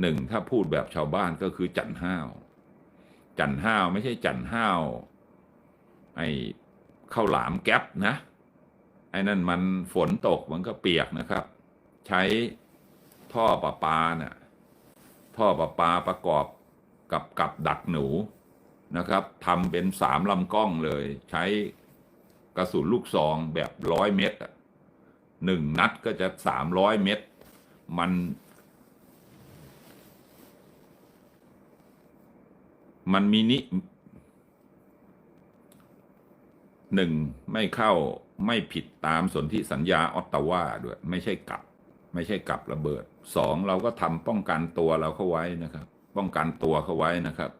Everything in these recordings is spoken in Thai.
หนึ่งถ้าพูดแบบชาวบ้านก็คือจันห้าว จันห้าวไม่ใช่จันห้าวไอ้ข้าวหลามแก๊ปนะไอ้นั่นมันฝนตกมันก็เปียกนะครับ ใช้ท่อประปานี่ยท่อประปาประกอบกับกับดักหนูนะครับทำเป็นสามลำกล้องเลย ใช้กระสุนลูกซองแบบร้อยเม็ดหนึ่งนัดก็จะสามร้อยเม็ดมัน มันมีนิหนึ่งไม่เข้าไม่ผิดตามสนธิสัญญาออตตาวาด้วย ไม่ใช่กลับ ไม่ใช่กลับระเบิดสองเราก็ทำป้องกันตัวเราเข้าไว้นะครับ ป้องกันตัวเข้าไว้นะครับ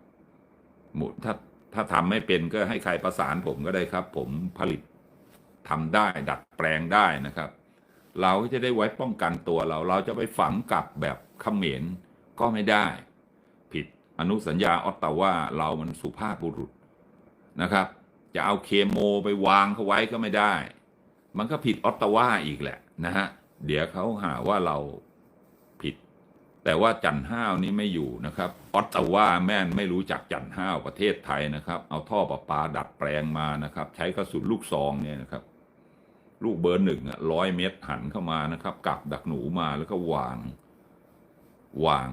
หมุถ้าถ้าทำไม่เป็นก็ให้ใครประสานผมก็ได้ครับ ผมผลิตทำได้ดัดแปลงได้นะครับ เราจะได้ไว้ป้องกันตัวเรา เราจะไปฝังกลับแบบเขมรก็ไม่ได้ อนุสัญญาออตตาว่าเรามันสุภาพบุรุษนะครับ จะเอาเคโมไปวางเขาไว้ก็ไม่ได้ มันก็ผิดออตตาว่าอีกแหละนะฮะเดี๋ยวเขาหาว่าเราผิด แต่ว่าจันห้าวนี่ไม่อยู่นะครับออตตาว่าแม่นไม่รู้จักจันห้าวประเทศไทยนะครับ เอาท่อประปาดัดแปลงมานะครับ ใช้กระสุนลูกซองเนี่ยนะครับ ลูกเบอร์หนึ่งร้อยเมตรหันเข้ามานะครับ กับดักหนูมาแล้วก็วางวาง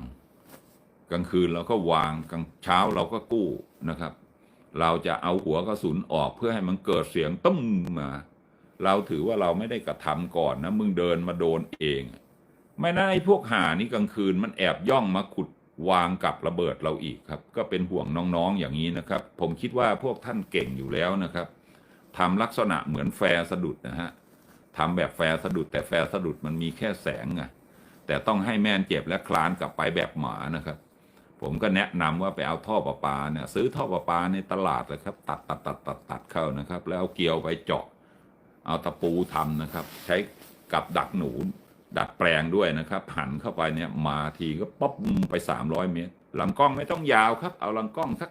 กลางคืนเราก็วางกลางเช้าเราก็กู้นะครับ เราจะเอาหัวกระสุนออกเพื่อให้มันเกิดเสียงตุ้มมา เราถือว่าเราไม่ได้กระทำก่อนนะมึงเดินมาโดนเอง ไม่น่าไอ้พวกหานี่กลางคืนมันแอบย่องมาขุดวางกับระเบิดเราอีกครับ ก็เป็นห่วงน้องๆอย่างนี้นะครับ ผมคิดว่าพวกท่านเก่งอยู่แล้วนะครับทำลักษณะเหมือนแฟร์สะดุดนะฮะทำแบบแฟร์สะดุดแต่แฟร์สะดุดมันมีแค่แสงไงแต่ต้องให้แม่นเจ็บและคลานกลับไปแบบหมานะครับ ผมก็แนะนำว่าไปเอาท่อประปาเนี่ยซื้อท่อประปาในตลาดเลยครับ ตัดตัดตัดตัดตัดเข้านะครับ แล้วเอาเกลียวไปเจาะ เอาตะปูทำนะครับ ใช้กับดักหนู ดัดแปลงด้วยนะครับ หันเข้าไปเนี่ยมาทีก็ป๊อปไปสามร้อยเมตรลำกล้องไม่ต้องยาวครับ เอาลำกล้องสัก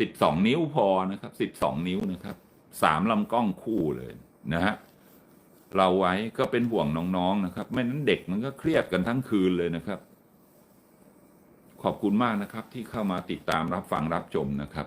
สิบสองนิ้วพอนะครับสิบสองนิ้วนะครับสามลำกล้องคู่เลยนะฮะเราไว้ก็เป็นห่วงน้องๆนะครับ ไม่นั้นเด็กมันก็เครียดกันทั้งคืนเลยนะครับ ขอบคุณมากนะครับที่เข้ามาติดตามรับฟังรับชมนะครับ